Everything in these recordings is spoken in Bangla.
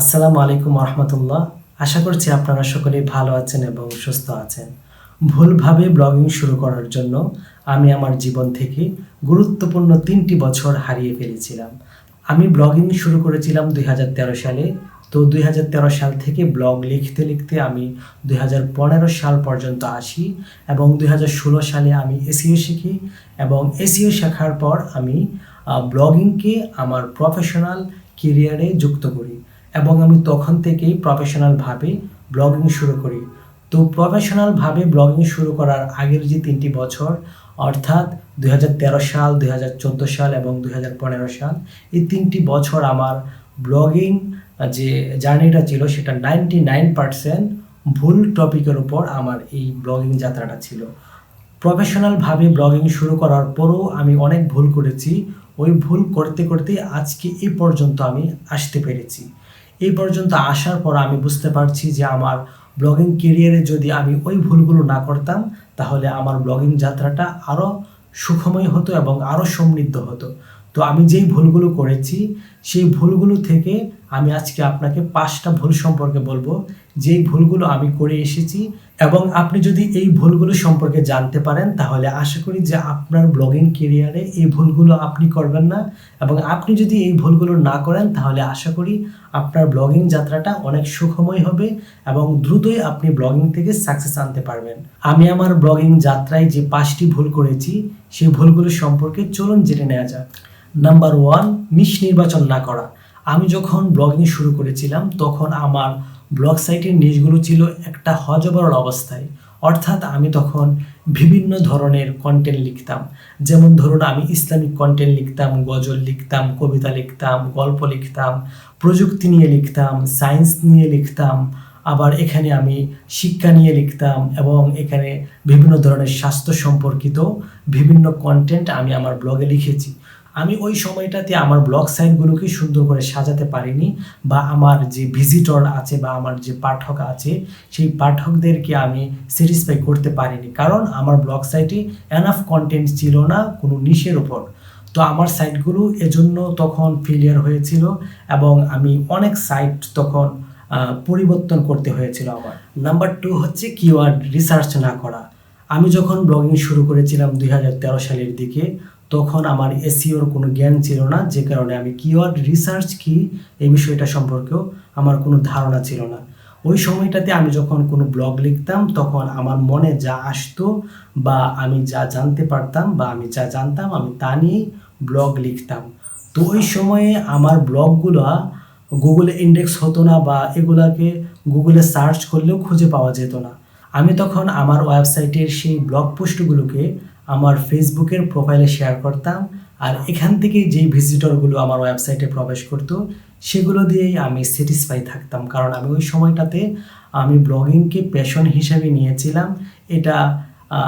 আসসালামু আলাইকুম রহমতুল্লাহ আশা করছি আপনারা সকলেই ভালো আছেন এবং সুস্থ আছেন। ভুলভাবে ব্লগিং শুরু করার জন্য আমি আমার জীবন থেকে গুরুত্বপূর্ণ তিনটি বছর হারিয়ে ফেলেছিলাম। আমি ব্লগিং শুরু করেছিলাম দুই হাজার তেরো সালে। তো দুই হাজার তেরো সাল থেকে ব্লগ লিখতে লিখতে আমি দুই হাজার পনেরো সাল পর্যন্ত আসি এবং দুই হাজার ষোলো সালে আমি এসিও শিখি এবং এসিও শেখার পর আমি ব্লগিংকে আমার প্রফেশনাল কেরিয়ারে যুক্ত করি। এবং আমি তখন থেকেই প্রফেশনালভাবে ব্লগিং শুরু করি। তো প্রফেশনালভাবে ব্লগিং শুরু করার আগের যে তিনটি বছর, অর্থাৎ দু হাজার তেরো সাল, দুই হাজার চোদ্দ সাল এবং দুই হাজার পনেরো সাল, এই তিনটি বছর আমার ব্লগিং যে জার্নিটা ছিল সেটা নাইনটি নাইন পার্সেন্ট ভুল টপিকের উপর আমার এই ব্লগিং যাত্রাটা ছিল। প্রফেশনালভাবে ব্লগিং শুরু করার পরও আমি অনেক ভুল করেছি। ওই ভুল করতে করতে আজকে এই পর্যন্ত আমি আসতে পেরেছি। এই পর্যন্ত আসার পর আমি বুঝতে পারছি যে আমার ব্লগিং কেরিয়ারে যদি আমি ওই ভুলগুলো না করতাম, তাহলে আমার ব্লগিং যাত্রাটা আরও সুখময় হতো এবং আরও সমৃদ্ধ হতো। তো আমি যেই ভুলগুলো করেছি, সেই ভুলগুলো থেকে আমি আজকে আপনাকে পাঁচটা ভুল সম্পর্কে বলব। যেই ভুলগুলো আমি করে এসেছি এবং আপনি যদি এই ভুলগুলো সম্পর্কে জানতে পারেন, তাহলে আশা করি যে আপনার ব্লগিং কেরিয়ারে এই ভুলগুলো আপনি করবেন না। এবং আপনি যদি এই ভুলগুলো না করেন, তাহলে আশা করি আপনার ব্লগিং যাত্রাটা অনেক সুখময় হবে এবং দ্রুতই আপনি ব্লগিং থেকে সাকসেস আনতে পারবেন। আমি আমার ব্লগিং যাত্রায় যে পাঁচটি ভুল করেছি, সেই ভুলগুলো সম্পর্কে চলুন জেনে নেওয়া যাক। নাম্বার ওয়ান নিশ নির্বাচন না করা। আমি যখন ব্লগিং শুরু করেছিলাম, তখন আমার ব্লগ সাইটের নিশগুলো ছিল একটা হজবরল অবস্থায়। অর্থাৎ আমি তখন বিভিন্ন ধরনের কন্টেন্ট লিখতাম। যেমন ধরুন, আমি ইসলামিক কন্টেন্ট লিখতাম, গজল লিখতাম, কবিতা লিখতাম, গল্প লিখতাম, প্রযুক্তি নিয়ে লিখতাম সায়েন্স নিয়ে লিখতাম, আবার এখানে আমি শিক্ষা নিয়ে লিখতাম এবং এখানে বিভিন্ন ধরনের স্বাস্থ্য সম্পর্কিত বিভিন্ন কন্টেন্ট আমি আমার ব্লগে লিখেছি। আমি ওই সময়টাতে আমার ব্লগ সাইটগুলোকে সুন্দর করে সাজাতে পারিনি বা আমার যে ভিজিটর আছে বা আমার যে পাঠক আছে, সেই পাঠকদেরকে আমি স্যাটিসফাই করতে পারিনি। কারণ আমার ব্লগ সাইটে এনাফ কন্টেন্ট ছিল না কোনো নিশের ওপর তো আমার সাইটগুলো এজন্য তখন ফেলিয়ার হয়েছিল এবং আমি অনেক সাইট তখন পরিবর্তন করতে হয়েছিল আমার। নাম্বার টু হচ্ছে কিওয়ার্ড রিসার্চ না করা। আমি যখন ব্লগিং শুরু করেছিলাম দুই হাজার তেরো সালের দিকে তখন আমার এসিওর কোনো জ্ঞান ছিল না, যে কারণে আমি কিওয়ার্ড রিসার্চ কি এই বিষয়টা সম্পর্কেও আমার কোনো ধারণা ছিল না। ওই সময়টাতে আমি যখন কোনো ব্লগ লিখতাম, তখন আমার মনে যা আসতো বা আমি যা জানতে পারতাম বা আমি যা জানতাম, আমি তা নিয়েই ব্লগ লিখতাম। তো ওই সময়ে আমার ব্লগগুলো গুগলে ইন্ডেক্স হতো না বা এগুলাকে গুগলে সার্চ করলেও খুঁজে পাওয়া যেত না। আমি তখন আমার ওয়েবসাইটের সেই ব্লগ পোস্টগুলোকে আমার ফেসবুকের প্রোফাইলে শেয়ার করতাম আর এখান থেকে যেই ভিজিটরগুলো আমার ওয়েবসাইটে প্রবেশ করতো, সেগুলো দিয়েই আমি স্যাটিসফাই থাকতাম। কারণ আমি ওই সময়টাতে আমি ব্লগিংকে প্যাশন হিসাবে নিয়েছিলাম, এটা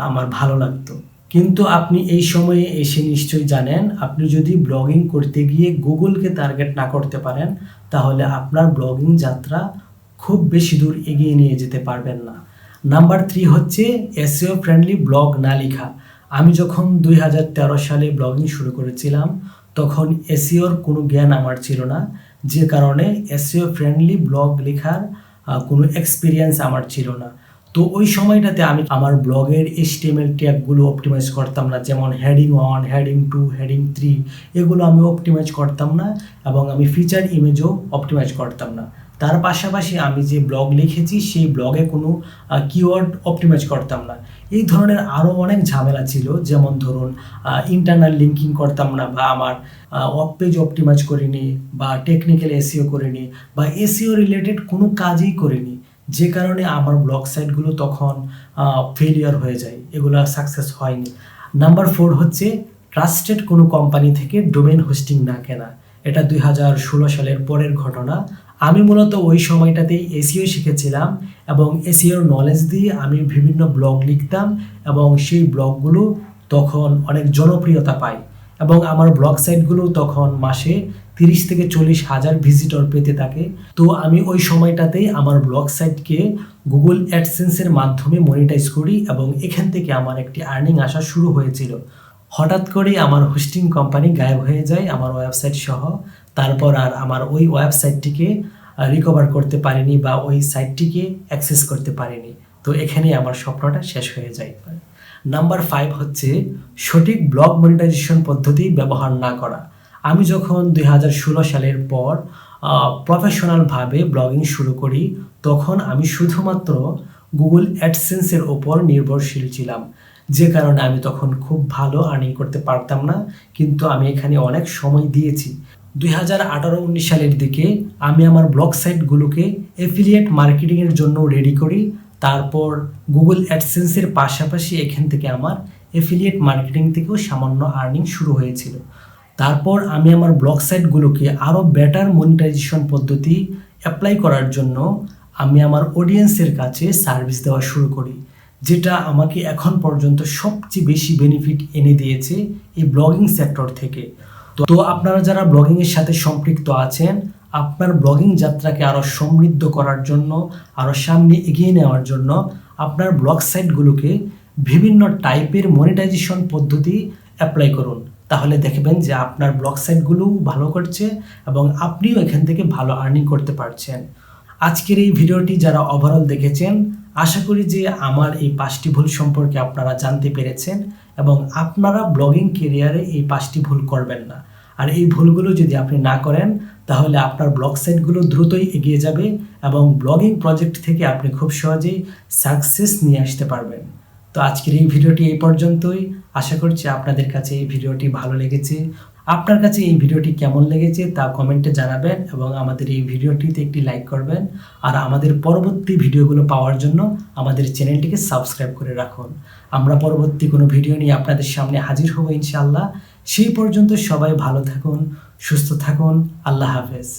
আমার ভালো লাগতো। কিন্তু আপনি এই সময়ে এসে নিশ্চয়ই জানেন, আপনি যদি ব্লগিং করতে গিয়ে গুগলকে টার্গেট না করতে পারেন, তাহলে আপনার ব্লগিং যাত্রা খুব বেশি দূর এগিয়ে নিয়ে যেতে পারবেন না। নাম্বার থ্রি হচ্ছে এসিও ফ্রেন্ডলি ব্লগ না লেখা। আমি যখন দুই হাজার তেরো সালে ব্লগিং শুরু করেছিলাম, তখন এসিওর কোনো জ্ঞান আমার ছিল না, যে কারণে এসিও ফ্রেন্ডলি ব্লগ লেখার কোনো এক্সপিরিয়েন্স আমার ছিল না। তো ওই সময়টাতে আমি আমার ব্লগের এইচটিএমএল ট্যাগগুলো অপটিমাইজ করতাম না, যেমন heading one heading two heading three এগুলো আমি অপটিমাইজ করতাম না এবং আমি ফিচার ইমেজও অপটিমাইজ করতাম না। তার পাশাপাশি আমি যে ব্লগ লিখেছি, সেই ব্লগে কোনো কিওয়ার্ড অপটিমাইজ করতাম না। এই ধরনের আরও অনেক ঝামেলা ছিল, যেমন ধরুন ইন্টারনাল লিঙ্কিং করতাম না বা আমার ওয়েব পেজ অপটিমাইজ করিনি বা টেকনিক্যাল এসিও করিনি বা এসিও রিলেটেড কোনো কাজই করিনি। যে কারণে আমার ব্লগ সাইটগুলো তখন ফেলিয়ার হয়ে যায়, এগুলো সাকসেস হয়নি। নাম্বার ফোর হচ্ছে ট্রাস্টেড কোনো কোম্পানি থেকে ডোমেন হোস্টিং না কেনা। এটা দুই হাজার ষোলো সালের পরের ঘটনা। আমি মূলত ওই সময়টাতেই এসিও শিখেছিলাম এবং এসিওর নলেজ দিয়ে আমি বিভিন্ন ব্লগ লিখতাম এবং সেই ব্লগগুলো তখন অনেক জনপ্রিয়তা পায় এবং আমার ব্লগ সাইটগুলো তখন মাসে তিরিশ থেকে চল্লিশ হাজার ভিজিটর পেতে থাকে। তো আমি ওই সময়টাতেই আমার ব্লগ সাইটকে গুগল অ্যাডসেন্সের মাধ্যমে মনিটাইজ করি এবং এখান থেকে আমার একটি আর্নিং আসা শুরু হয়েছিল। হঠাৎ করে আমার হোস্টিং কোম্পানি গায়েব হয়ে যায়, আমার ওয়েবসাইট সহ। তারপর আর আমার ওই ওয়েবসাইটটিকে রিকভার করতে পারিনি বা ওই সাইটটিকে অ্যাক্সেস করতে পারিনি। তো এখানেই আমার স্বপ্নটা শেষ হয়ে যায়। নাম্বার ফাইভ হচ্ছে সঠিক ব্লগ মনিটাইজেশন পদ্ধতি ব্যবহার না করা। আমি যখন দুই হাজার ষোলো সালের পর প্রফেশনালভাবে ব্লগিং শুরু করি, তখন আমি শুধুমাত্র গুগল অ্যাডসেন্সের ওপর নির্ভরশীল ছিলাম। যে কারণে আমি তখন খুব ভালো আর্নিং করতে পারতাম না, কিন্তু আমি এখানে অনেক সময় দিয়েছি। দুই হাজার আঠারো উনিশ সালের দিকে আমি আমার ব্লগ সাইটগুলোকে এফিলিয়েট মার্কেটিংয়ের জন্য রেডি করি। তারপর গুগল অ্যাডসেন্সের পাশাপাশি এখান থেকে আমার এফিলিয়েট মার্কেটিং থেকেও সামান্য আর্নিং শুরু হয়েছিল। তারপর আমি আমার ব্লগ সাইটগুলোকে আরও বেটার মনিটাইজেশন পদ্ধতি অ্যাপ্লাই করার জন্য আমি আমার অডিয়েন্সের কাছে সার্ভিস দেওয়া শুরু করি, যেটা আমাকে এখন পর্যন্ত সবচেয়ে বেশি বেনিফিট এনে দিয়েছে এই ব্লগিং সেক্টর থেকে। তো আপনারা যারা ব্লগিংয়ের সাথে সম্পৃক্ত আছেন, আপনার ব্লগিং যাত্রাকে আরও সমৃদ্ধ করার জন্য আরও সামনে এগিয়ে নেওয়ার জন্য আপনার ব্লগ সাইটগুলোকে বিভিন্ন টাইপের মনিটাইজেশন পদ্ধতি অ্যাপ্লাই করুন। তাহলে দেখবেন যে আপনার ব্লগ সাইটগুলোও ভালো করছে এবং আপনিও এখান থেকে ভালো আর্নিং করতে পারছেন। আজকের এই ভিডিওটি যারা ওভারঅল দেখেছেন, আশা করি যে আমার এই পাঁচটি ভুল সম্পর্কে আপনারা জানতে পেরেছেন। এবং আপনারা ব্লগিং কেরিয়ারে এই পাঁচটি ভুল করবেন না। আর এই ভুলগুলো যদি আপনি না করেন, তাহলে আপনার ব্লগ সাইটগুলো দ্রুতই এগিয়ে যাবে এবং ব্লগিং প্রজেক্ট থেকে আপনি খুব সহজেই সাকসেস নিয়ে আসতে পারবেন। তো আজকের এই ভিডিওটি এই পর্যন্তই। আশা করছি আপনাদের কাছে এই ভিডিওটি ভালো লেগেছে। আপনার কাছে এই ভিডিওটি কেমন লেগেছে তা কমেন্টে জানাবেন এবং আমাদের এই ভিডিওটিতে একটি লাইক করবেন। আর আমাদের পরবর্তী ভিডিওগুলো পাওয়ার জন্য আমাদের চ্যানেলটিকে সাবস্ক্রাইব করে রাখুন। আমরা পরবর্তী কোনো ভিডিও নিয়ে আপনাদের সামনে হাজির হব ইনশাআল্লাহ। সেই পর্যন্ত সবাই ভালো থাকুন, সুস্থ থাকুন। আল্লাহ হাফেজ।